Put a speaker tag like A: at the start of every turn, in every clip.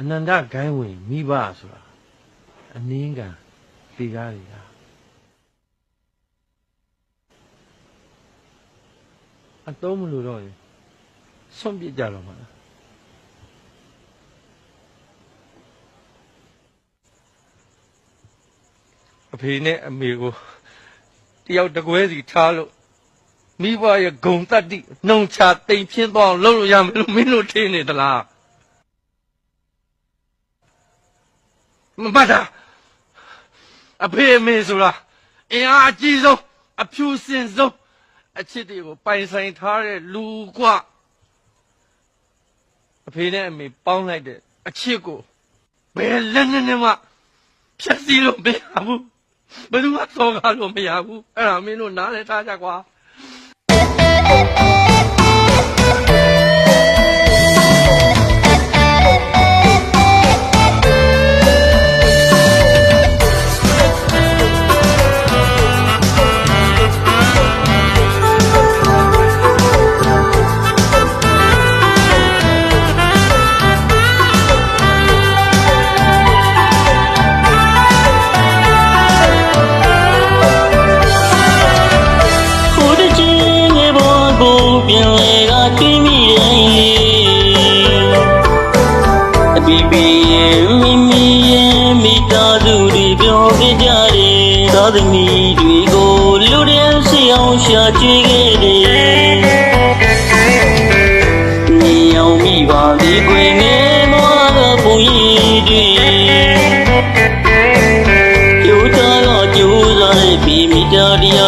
A: အနန္တဂိုင်းဝင်မိဘဆိုတာအနည်းကံပေကားတွေကအသုံးမလို့တော့ရင်ဆွန့်ပစ်ကြတော့မှာလားအဖေနဲ့အမေကိုတယောက်တကွဲစီထားလို့မိဘရဲ့ဂုံတက်တိနှုံချတိမ်ဖြင်းသွားအောင်လုပ်လို့ရမယ်လို့မင်းတို့ထင်နေသလား မမှတ်တာအဖေအမေဆိုတာအင်အားအကြီးဆုံးအဖြူစင်ဆုံးအချစ်တွေကိုပိုင်ဆိုင်ထားတဲ့လူကအဖေနဲ့အမေပေါင်းလိုက်တဲ့အချစ်ကိုဘယ်လက်နဲ့နဲ့မှဖြတ်စည်းလို့မရဘူးဘယ်သူမှစောကားလို့မရဘူးအဲ့ဒါမင်းတို့နားလည်ထားကြကွာ
B: ပြန်လေကတွေးမိတယ်လေအပီပီရဲ့မိမိရဲ့မိသားစုတွေပြောခဲ့ကြတယ်သာသမီတွေကိုလူတဲ့ဆီအောင်ရှာကြွေးခဲ့တယ်နေအောင်မိပါလေကွယ်ငယ်မွားကပုံရည်တွေကျိုးသားတော့ကျိုးစားတဲ့ပြည်မိသားတရား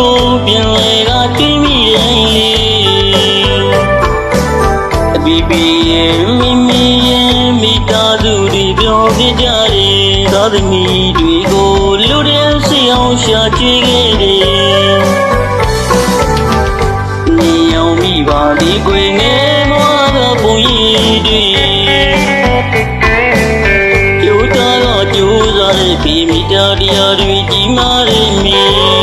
B: ကိုပြန်လေကတွေးမိတယ်လေအပီပီရဲ့မိမိရဲ့မိသားစုတွေပြောခဲ့ကြတယ်သာသမီတွေကိုလူတဲ့ဆီအောင်ရှာကြွေးခဲ့တယ်နေအောင်မိပါဒီကွယ်ငယ်မွားကပုံရည်တွေကျိုးသားတော့ကျိုးစားတဲ့ဒီမိသားတရားတွေကြီးမားတဲ့မီ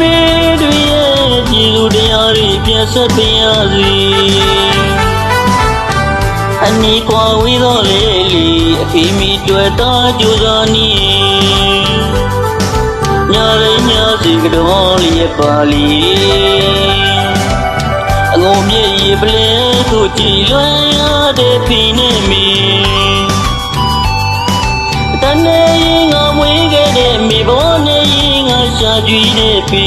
B: မေတွေရဲ့ကြည်လူတရားတွေပြတ်ဆက်ပြရစီအနီကွာဝေးတော့လေလီအဖေမီတွေ့တာကြိုးစားနေညာလေးညာစီကတော်လေးရဲ့ပါလီအငုံမြေရေပလဲကိုကြည်လွယ်ရတဲ့ဖိနေမီ ကြည့်တဲ့ပြီ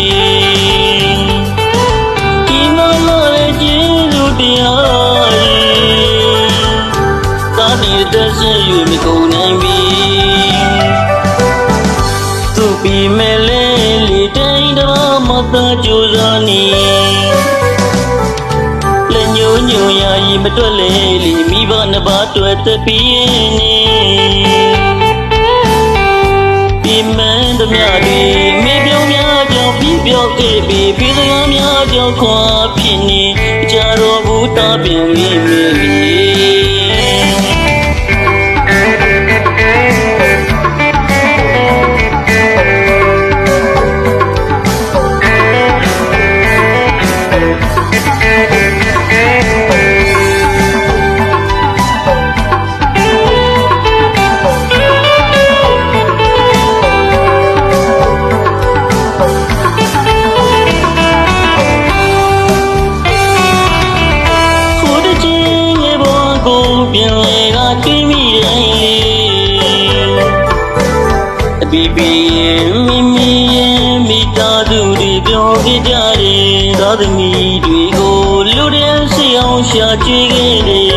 B: ဒီမလာရဲ့ကျေးဇူးတရားရဲ့သာဒီတဲ့ဆက်ယူမကုန်နိုင်ပြီသူပြီးမဲ့လေလေတိုင်းတော်မသာကြိုးစားနေလက်ညိုးညိုရာကြီးမတွက်လေလီမိဘနှစ်ပါးတွေ့တဲ့ပြီးနေပြမန်းသ မျှတွေမေပြောင်းများကြောင့်ပြီးပြောက်ခဲ့ပြီးပြည်စကားများကြောင့်ခွာဖြစ်နေကြတော့ဘူးတားပြင်လေးမေ သမီးတွေကိုလူတဲ့စီအောင်ရှာကြည့်ခဲ့တယ်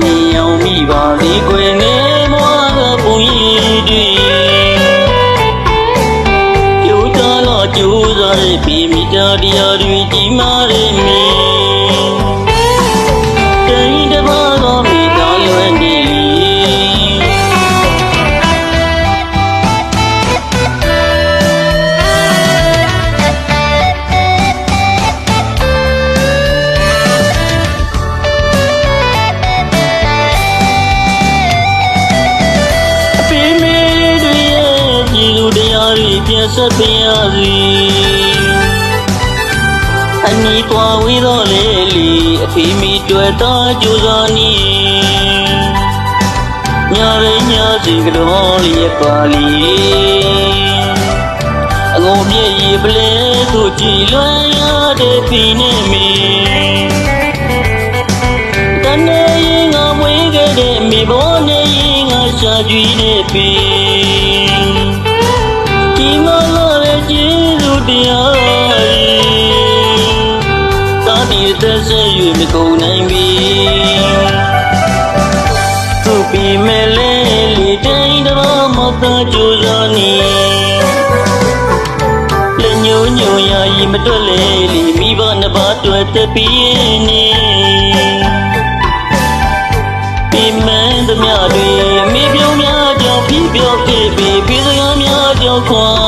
B: နေအောင်မိပါလေးကွယ်နေမွားကပုံရည်တွေကျိုးသားတော့ကျိုးစားတဲ့ပြမိတာတရားတွေကြီးမားတယ်မင်း တွေပြန်ဆက်ပြရစီအနီးကွာဝေးတော့လေလီအဖေမီတွေ့တော့ကြိုးစားနေညာရင်းညာစီကတော်လေးရဲ့ပါလီအငုံပြည့်ရေပလဲသူကြည်လွန်ရတဲ့ဖီနေမီတနေရင်ငါမွေးခဲ့တဲ့မိဘနဲ့ရင်ငါရှာကြွေးတဲ့ပ တရား၏သာမီအသက်ဆက်၍မကုန်နိုင်ပြီသူပြီမဲ့လေလေတိုင်းတော်မသာကြိုးစားနေလညုံညုံရာဤမတွက်လေလီမိဘနှစ်ပါးတွယ်တပြင်းနေပြင်းမှန်သည်များတွင်မိပြုံများကြောင့်ဖြစ်ပြောဖြစ်ပြီးပြီးစကားများကြောင့်ခွာ